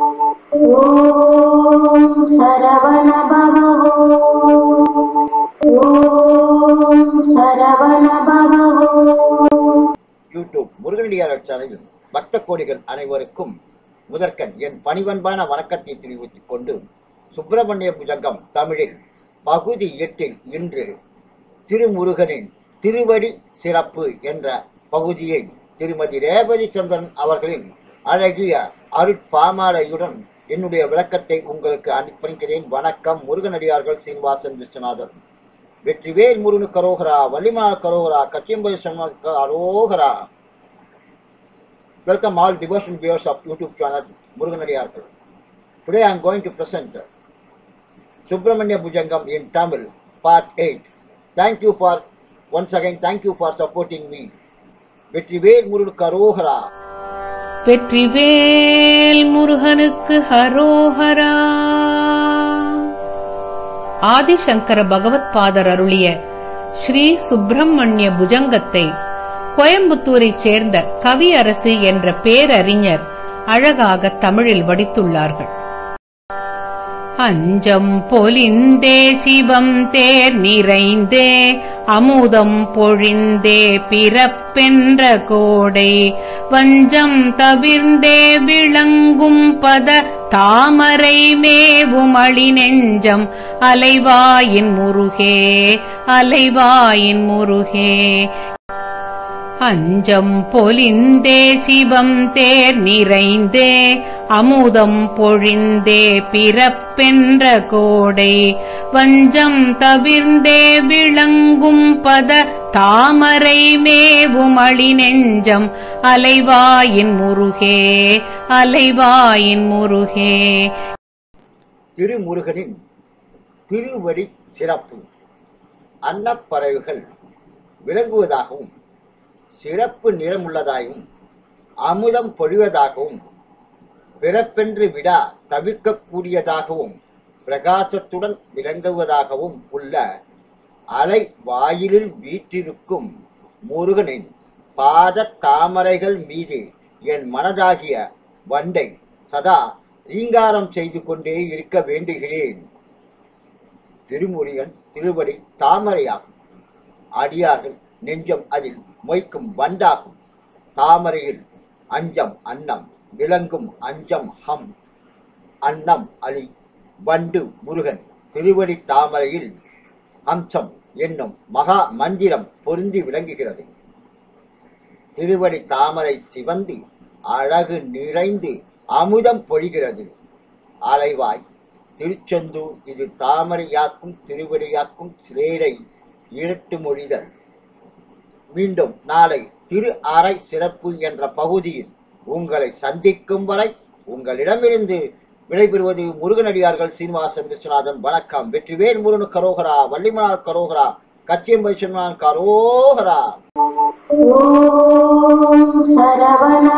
ஓம் YouTube முருகனடியார் சேனலில் பக்த கோடிகள் அனைவருக்கும் முதற்கண் என் பணிவன்பான வணக்கத்தை தெரிவித்துக் கொண்டு சுப்பிரமணிய புஜங்கம் தமிழில் பகுதி எட்டில் இன்று திருமுருகனின் திருவடி சிறப்பு என்ற பகுதியை திருமதி ரேவதி சந்திரன் அவர்களின் அழகிய அருட்பாமாலையுடன் என்னுடைய விளக்கத்தை உங்களுக்கு அனுப்பிக்கிறேன் வணக்கம் முருகனடியார்கள் சீனிவாசன் விஸ்வநாதன் வெற்றிவேல் முருகனு கரோகரா வள்ளிமால் கரோகரா கச்சிம்பை சண்முக அரோகரா Welcome all devotion viewers of YouTube channel Muruganadiyarkal. Today I am going to present Subramanya Bujangam in Tamil, part 8. Thank you for, once again, thank you for supporting me. Vetrivel முருகனு கரோகரா Vetrivel முருகனுக்கு ஹரோஹரா. ஆதிசங்கர பகவத் பாதர் அருளிய ஸ்ரீ சுப்பிரமணிய புஜங்கத்தை கோயம்புத்தூரைச் சேர்ந்த கவியரசு என்ற பேரறிஞர் அழகாக தமிழில் வடித்துள்ளார்கள். அஞ்சம் பொலிந்தே சிவம் தேர் நிறைந்தே அமுதம் பொழிந்தே பிறப்பென்ற கோடை பஞ்சம் தவிர்ந்தே விளங்கும் பத தாமரை மேவும் அழி நெஞ்சம். அலைவாயின் முருகே அலைவாயின் முருகே. அஞ்சம் பொலிந்தே சிவம் தேர் நிறைந்தே அமுதம் பொழிந்தே பிறப்பென்ற கோடை. வஞ்சம் தவிர்ந்தே விளங்கும் பத தாமரை மேவும் அழி நெஞ்சம். அலைவாயின் முருகே அலைவாயின் முருகே. திருமுருகனின் திருவடி சிறப்பு. அன்னப்பறவைகள் விளங்குவதாகவும் சிறப்பு நிறமுள்ளதாகவும் அமுதம் பொழிவதாகவும் பிறப்பென்று விடா தவிர்க்கக்கூடியதாகவும் பிரகாசத்துடன் விளங்குவதாகவும் உள்ள அலை வாயிலில் வீற்றிருக்கும் முருகனின் பாத தாமரைகள் மீது என் மனதாகிய வண்டை சதா ரீங்காரம் செய்து கொண்டே இருக்க வேண்டுகிறேன். திருமுருகன் திருவடி தாமரையாகும். அடியார்கள் நெஞ்சம் அதில் மொய்க்கும் வண்டாகும். தாமரையில் அஞ்சம் அன்னம் விளங்கும் அஞ்சம் ஹம் அன்னம் அலி வண்டு முருகன் திருவடி தாமரையில் அம்சம் என்னும் மகா மந்திரம் பொருந்தி விளங்குகிறது. திருவடி தாமரை சிவந்து அழகு நிறைந்து அமுதம் பொழிகிறது. அலைவாய் திருச்செந்தூர் இது தாமரையாக்கும் திருவடியாக்கும் சிலேடை இரட்டு மொழிதல். மீண்டும் நாளை திரு அறை சிறப்பு என்ற பகுதியில் உங்களை சந்திக்கும் வரை உங்களிடமிருந்து விடைபெறுவது முருகனடியார்கள் சீனிவாசன் விஸ்வநாதன். வணக்கம். வெற்றிவேல் முருகனு கரோகரா வள்ளிமனார் கரோகரா கச்சியம்பை சொன்னான் கரோகரா. ஓம் சரவண